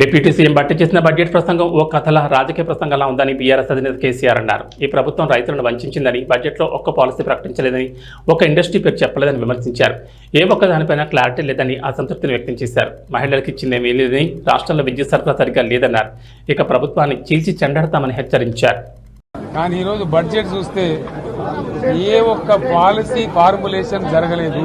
Deputy CM Bhatti చేసిన budget ప్రసంగం ఓ కథల రాజకీయ ప్రసంగంలా ఉందని బీఆర్ఎస్ అధినేత కేసీఆర్ అన్నారు. ఈ ప్రభుత్వం రైతులను వంచిందని బడ్జెట్లో ఒక్క పాలసీ ప్రకటించలేదని ఒక ఇండస్ట్రీ పేరు చెప్పలేదని విమర్శించారు. ఏ ఒక్క దానిపైన క్లారిటీ లేదని అసంతృప్తిని వ్యక్తం చేశారు. మహిళలకు ఇచ్చిందేమీ లేదని రాష్ట్రంలో విద్యుత్ సరఫరా సరిగ్గా లేదన్నారు. ఇక ప్రభుత్వాన్ని చీల్చి చెండాడతామని హెచ్చరించారు. కానీ ఈరోజు బడ్జెట్ చూస్తే ఏ ఒక్క పాలసీ ఫార్ములేషన్ జరగలేదు.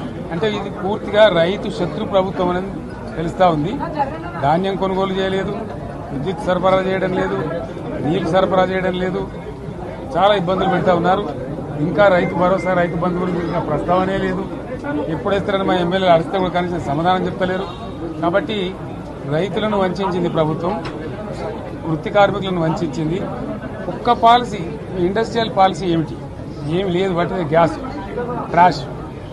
అంటే ఇది పూర్తిగా రైతు శత్రు ప్రభుత్వం అనేది తెలుస్తూ ఉంది. ధాన్యం కొనుగోలు చేయలేదు విద్యుత్ సరఫరా చేయడం లేదు నీళ్ళు సరఫరా చేయడం లేదు. చాలా ఇబ్బందులు పెడతా ఉన్నారు. ఇంకా రైతు భరోసా రైతు బంధు గురించి ప్రస్తావనే లేదు. ఎప్పుడేస్తారని మా ఎమ్మెల్యేలు అడిగితే కూడా కనీసం సమాధానం చెప్తలేరు. కాబట్టి రైతులను వంచింది ప్రభుత్వం వృత్తి కార్మికులను వంచింది ఒక్క పాలసీ ఇండస్ట్రియల్ పాలసీ ఏమిటి? ఏమి లేదు వాటి గ్యాస్ ట్రాష్.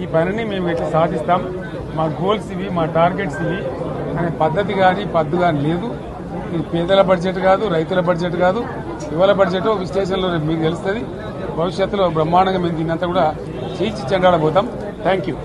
ఈ పనిని మేము ఎట్లా సాధిస్తాం. మా గోల్స్ ఇవి మా టార్గెట్స్ ఇవి. అనే పద్ధతి కానీ పద్దు కానీ లేదు. ఇది పేదల బడ్జెట్ కాదు రైతుల బడ్జెట్ కాదు. యువల బడ్జెట్ విశ్లేషణలో రేపు మీకు తెలుస్తుంది. భవిష్యత్తులో బ్రహ్మాండంగా మేము దీన్నంతా కూడా చీల్చి చెండాడబోతాం. Thank you